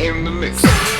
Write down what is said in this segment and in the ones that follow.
in the mix.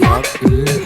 Not good.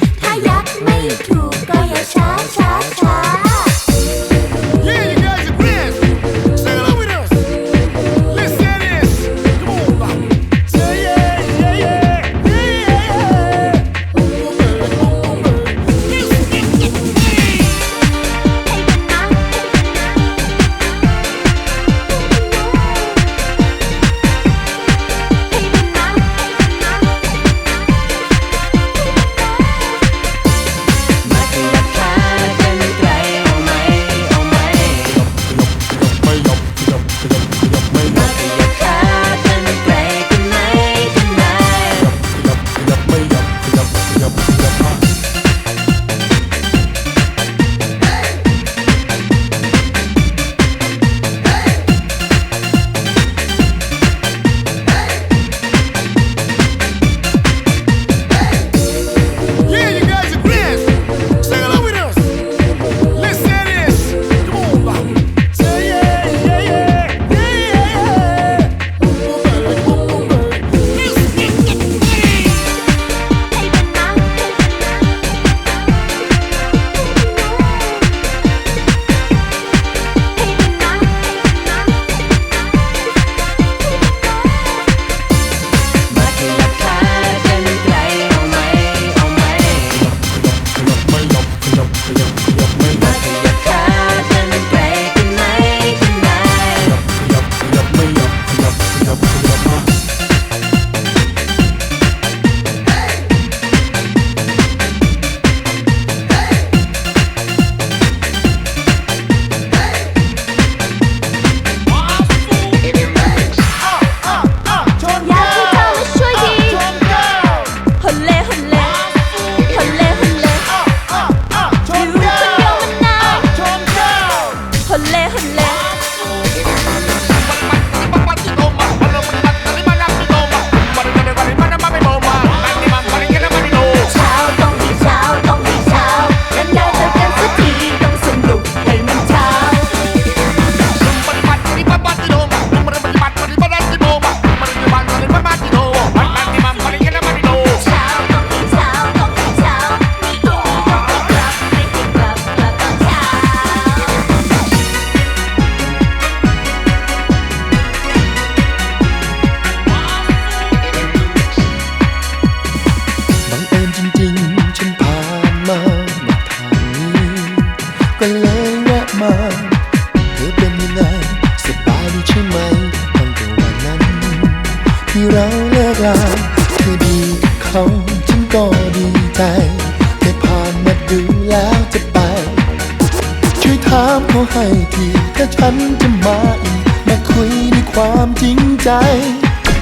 ให้ทีถ้าฉันจะมาอีกมาคุยด้วยความจริงใจ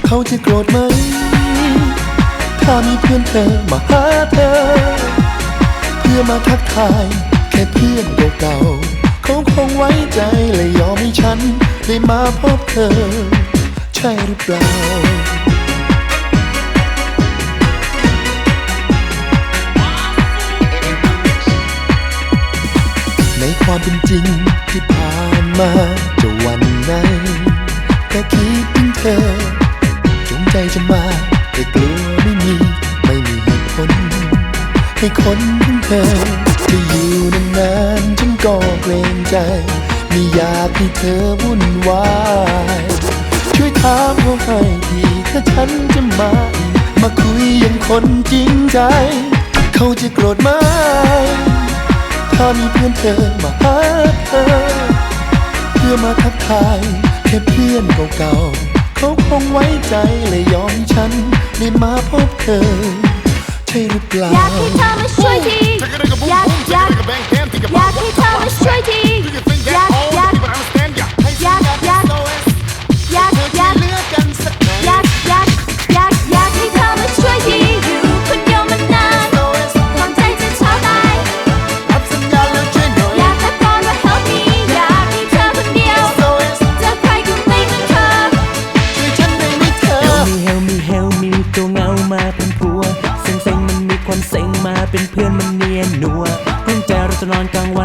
เขาจะโกรธไหม ถ้ามีเพื่อนเธอมาหาเธอ เพื่อมาทักทาย แค่เพื่อนเก่าๆเขาคงไว้ใจและยอมให้ฉัน ได้มาพบเธอ ใช่หรือเปล่า ในความเป็นจริงที่ผ่านมาจะวันไหนก็คิดถึงเธอ จงใจจะมาแต่กลัวไม่มี ไม่มีเหตุผลให้คนถึงเธอจะอยู่นานๆฉันก็เกรงใจ ไม่อยากให้เธอวุ่นวายช่วยถามเขาให้ทีถ้าฉันจะมามาคุยอย่างคนจริงใจ เขาจะโกรธไหม อมีเพื่อนเธอมาหาเธอ เพื่อมาทักทายแค่เพื่อนเก่าๆเขาคงไว้ใจและยอมฉันได้มาพบเธอ ใช่หรือเปล่าอยากให้เธอมาช่วยทีอยากอยากอยากให้เธอมาช่วยที 港湾。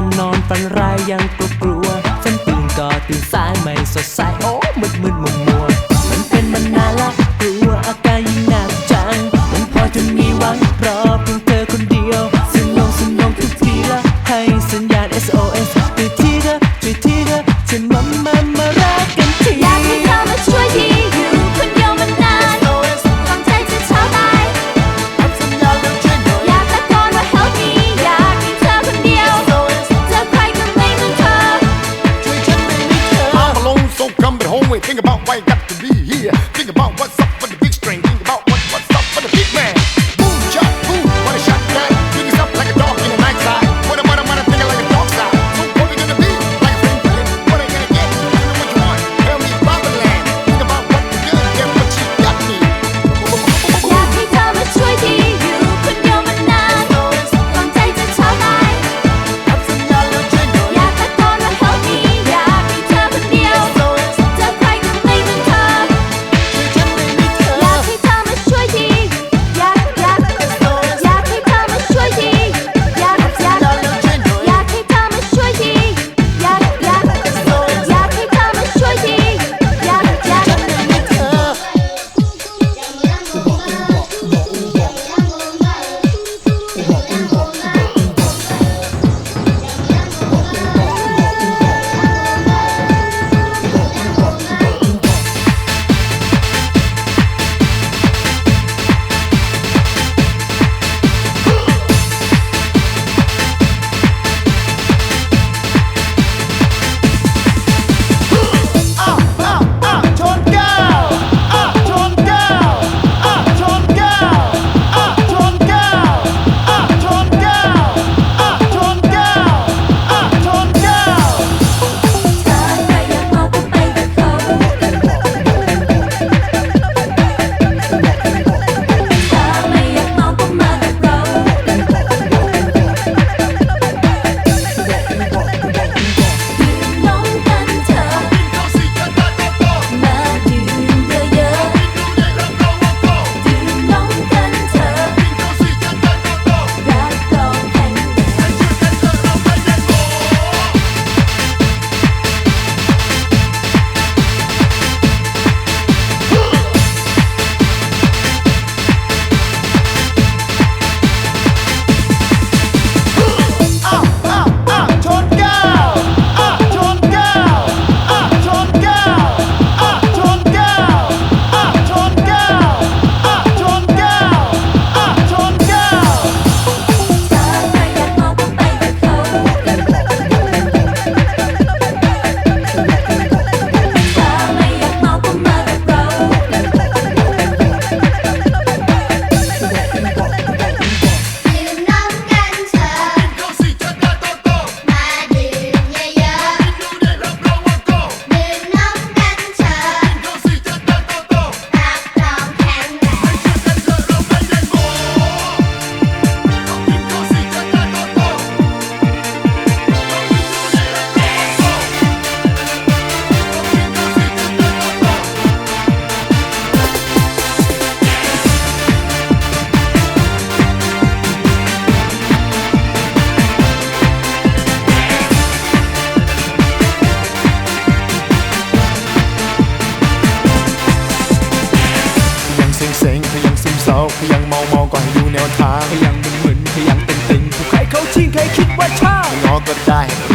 but I have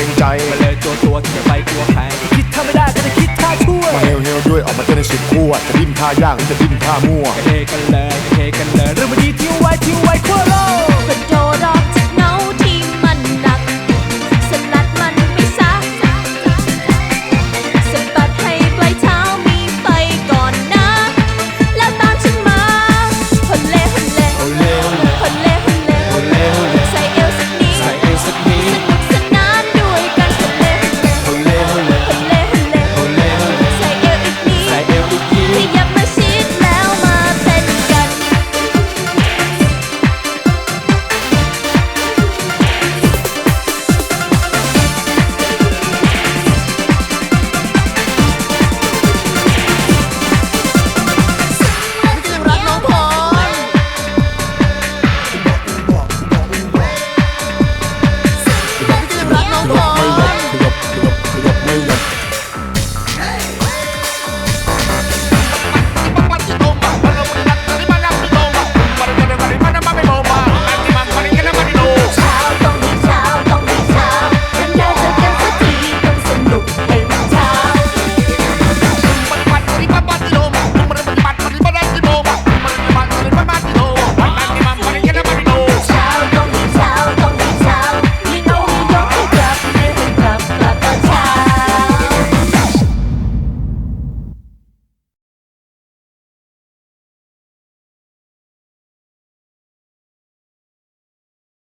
รงใจมาเลยตัวตัวที่จะไปกลัวแพ้คิดถ้าไม่ได้ก็จะคิดท่าช่วยมาเฮลเฮลด้วยออกมาเต้นในสุดขั้วจะดิ้นท่ายากหรือจะดิ้นท่ามั่วเฮกันเลยเฮกันเลย